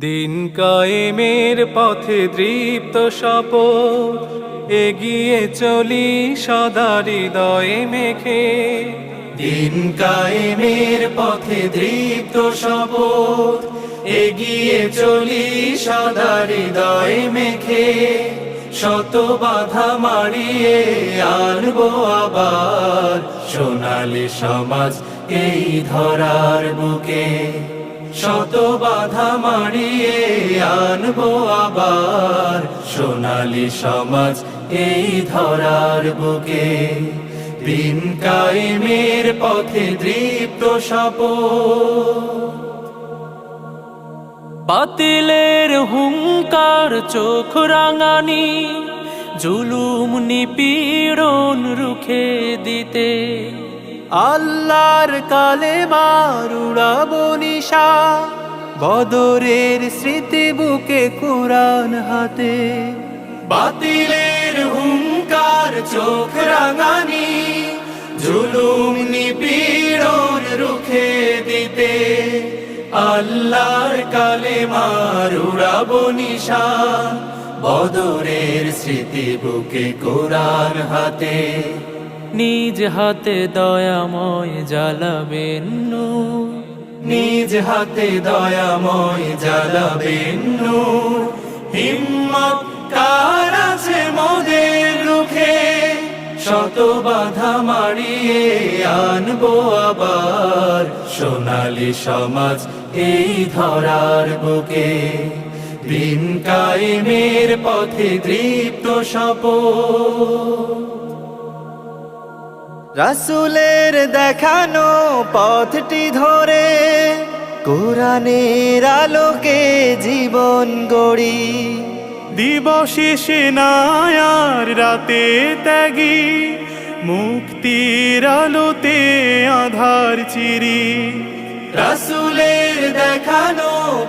দিন কায়েমের পথে দৃপ্ত শপথ, এগিয়ে চলি সদা হৃদয়ে মেখে। দিন কায়েমের পথে দৃপ্ত শপথ, এগিয়ে চলি সদা হৃদয়ে মেখে। শত বাধা মারিয়ে আনব আবার, সোনালি সমাজ এই ধরার বুকে। শত বাধা মারিয়ে আনব আবার। সোনালি সমাজ এই ধরার বুকে। দিন কায়েমের পথে দৃপ্ত সপ বাতিলের হুঙ্কার চোখ রাঙানি, জুলুম নিপীড়ন রুখে দিতে। আল্লাহর কালে মারুড়াবো নিশা। বদরের স্মৃতি বুকে কোরআন হাতে। বাতিলের হুঙ্কার চোখ রাঙানি, জুলুম নিপীড়ন রুখে দিতে। আল্লাহর কালে মারুড়াবো নিশান বদরের স্মৃতি বুকে কোরআন হাতে। নিজ হাতে দয়াময় জ্বালাবেন নিজ হাতে দয়াময় জ্বালাবেন হিম্মত কার আছে মোদের রুখে? শত বাধা মারিয়ে আনব আবার। সোনালি সমাজ এই ধরার বুকে। দিন কায়েমের পথে দৃপ্ত শপথ। রাসুলের দেখানো পথটি ধরে কোরআনের আলোকে জীবন গড়ি। দিবশেষে নায়ার রাতে ত্যাগী। মুক্তির আলোতে আধার চিরি। রাসুলের দেখানো